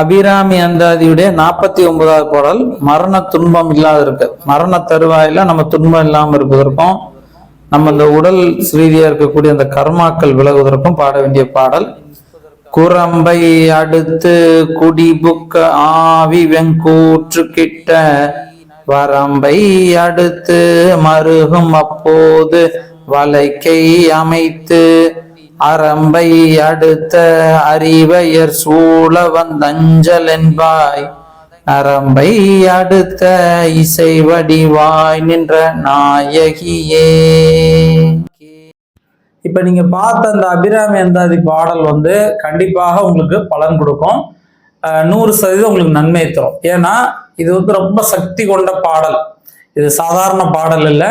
அபிராமி அந்தாதியுடைய நாற்பத்தி ஒன்பதாவது பாடல் மரண துன்பம் இல்லாத இருக்கு. மரண தருவாயில நம்ம துன்பம் இல்லாமல் இருப்பதற்கும் நம்ம இந்த உடல் ரீதியா இருக்கக்கூடிய அந்த கர்மாக்கள் விலகுவதற்கும் பாட வேண்டிய பாடல். குரம்பை அடுத்து குடிபுக்க ஆவி வெங்கூற்று கிட்ட வரம்பை அடுத்து மருகும் அப்போது வலைக்கை அமைத்து அரம்பை அடுத்த அறிவையர் சூழ வந்தஞ்சல் என்பாய். நரம்பை அடுத்த இசை வடிவாய் நின்ற நாயகியே. இப்ப நீங்க பார்த்த அந்த அபிராமி அந்தாதி பாடல் வந்து கண்டிப்பாக உங்களுக்கு பலன் கொடுக்கும். நூறு சதவீதம் உங்களுக்கு நன்மை தரும். ஏன்னா இது வந்து ரொம்ப சக்தி கொண்ட பாடல். இது சாதாரண பாடல் இல்லை.